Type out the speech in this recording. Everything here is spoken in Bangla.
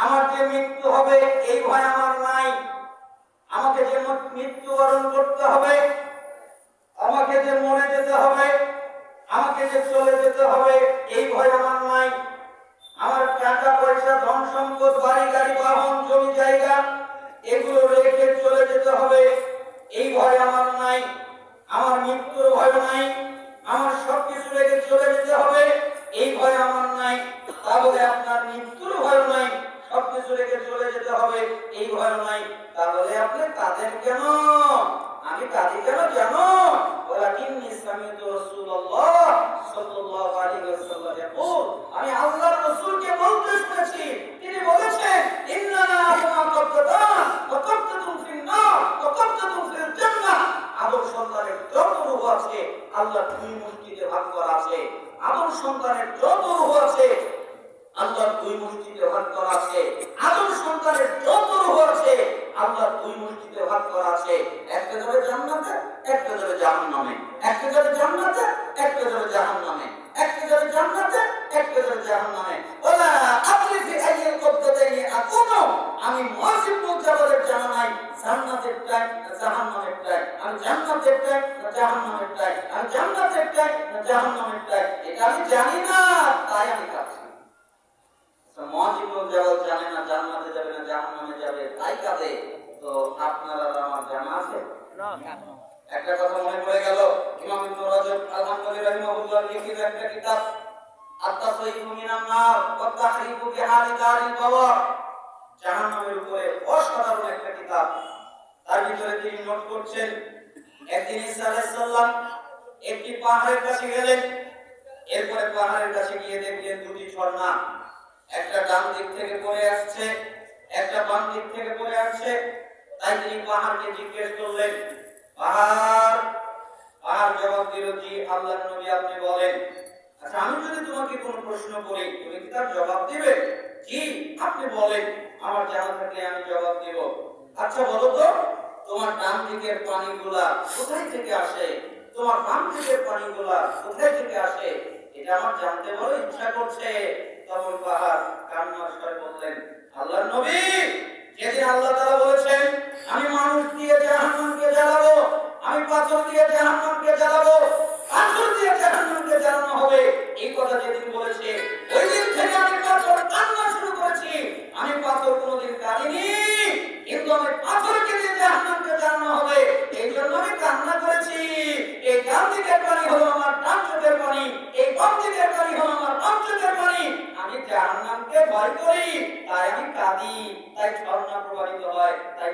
আমার যে মৃত্যু হবে, এই ভয় আমার নাই। আমাকে যে মৃত্যুবরণ করতে হবে, আমাকে যে মরে যেতে হবে, আমাকে যে চলে যেতে হবে, এই ভয় আমার নাই। আমার টাকা পয়সা, ধন সম্পদ, বাড়ি, গাড়ি, বাহন, জমি, জায়গা, এগুলো রেখে চলে যেতে হবে, এই ভয় আমার নাই। আমার মৃত্যুর ভয় নাই। আমার সবকিছু রেখে চলে যেতে হবে, এই ভয় আমার নাই। তাহলে আপনার মৃত্যুর ভয় নাই সবকিছু রেখে চলে যেতে হবে এই ভয় নাই তাহলে আপনি কাঁদেন কেন আমি কাঁদি কেন আলাইহি আমি আল্লাহর রাসূলকে বলতে শুনেছি। তিনি বলেছেন আল্লাহ দুই মুষ্টিতে ভাগ করা আছে। আদম সন্তানের যত রূহ আছে, আল্লাহর দুই মুষ্টিতে ভাগ করা আছে। আদম সন্তানের যত রূহ আছে আল্লাহর দুই মুষ্টিতে ভাগ করা আছে। একটা যাবে জান্নাতে একটা যাবে জাহান্নামে। একটা যাবে জান্নাতে একটা যাবে জাহান্নামে। একটা যাবে জান্নাতে একটা যাবে জাহান্নামে। ওলা আপনি ফি আইয়াল কবতাইনি আকুনু। আমি মুআসিব মুজাবারের জানা নাই, জান্নাতের টাই জাহান্নামের টাই আমি জান্নাতের টাই জাহান্নামের টাই আমি জান্নাতের টাই জাহান্নামের টাই এটা আমি জানি না, তাই আমি কাঁদছি মহাজিবুল জগৎ জানে না জান্নাতে যাবে না জাহান্নামে তাই কাঁদে তো আপনার আমার জানা আছে? একটা কথা মনে পড়ে গেল ইমাম ইবনে রাজব আল-হাম্বলি রাহিমাহুল্লাহ লিখিত একটা কিতাব আত-তাসয়িফু মিনান নার ওয়া তাহরিফু বিহালি দারিল বাওয়ার। জাহান্নামের উপরে অসাধারণ একটা কিতাব। তার ভিতরে তিনি নোট করছেন একদিন ঈসা আলাইহিস সালাম একটি পাহাড়ের কাছে গেলেন। এরপরে পাহাড়ের কাছে গিয়ে দেখলেন দুটি ঝর্ণা। একটা ডান দিক থেকে পড়ে আসছে একটা বাম থেকে পড়ে আসছে, তাই তিনি পাহাড়কে জিজ্ঞেস করলেন, পাহাড়? পাহাড় জবাব দিল, জি আল্লাহর নবী আপনি বলেন। আচ্ছা আমি যদি তোমাকে প্রশ্ন করি, তুমি কি তার জবাব জি, আপনি বলেন, আমার জানা থাকলে আমি জবাব আচ্ছা বলো তো, তোমার ডান দিকের পানিগুলা কোথায় থেকে আসে? তোমার বাম দিকের পানিগুলা কোথায় থেকে আসে? এটা আমার জানতে বড় ইচ্ছা করছে। তখন পাহাড় কান্নার স্বরে বললেন আল্লাহর নবী আমি পাথর দিয়ে জাহান্নামকে জ্বালাবো, পাথর দিয়ে জাহান্নামকে জ্বালানো হবে। এই কথা যেদিন বলেছে, ওই দিন থেকে আমি পাথর কান্না শুরু করেছি। আমি পাথর কোনোদিন কাঁদিনি, কিন্তু আমি পাথরকে দিয়ে জাহান্নামকে জ্বালানো হবে। এই জন্য আমি কান্না করেছি। এই ডান দিকের পানি হলো আমার ডান পানি, এই বাম দিকের পানি হলো আমার বাম পানি। আমি জাহান্নামকে ভয় করি, তাই আমি কাঁদি, তাই ঝর্ণা প্রবাহিত হয়, তাই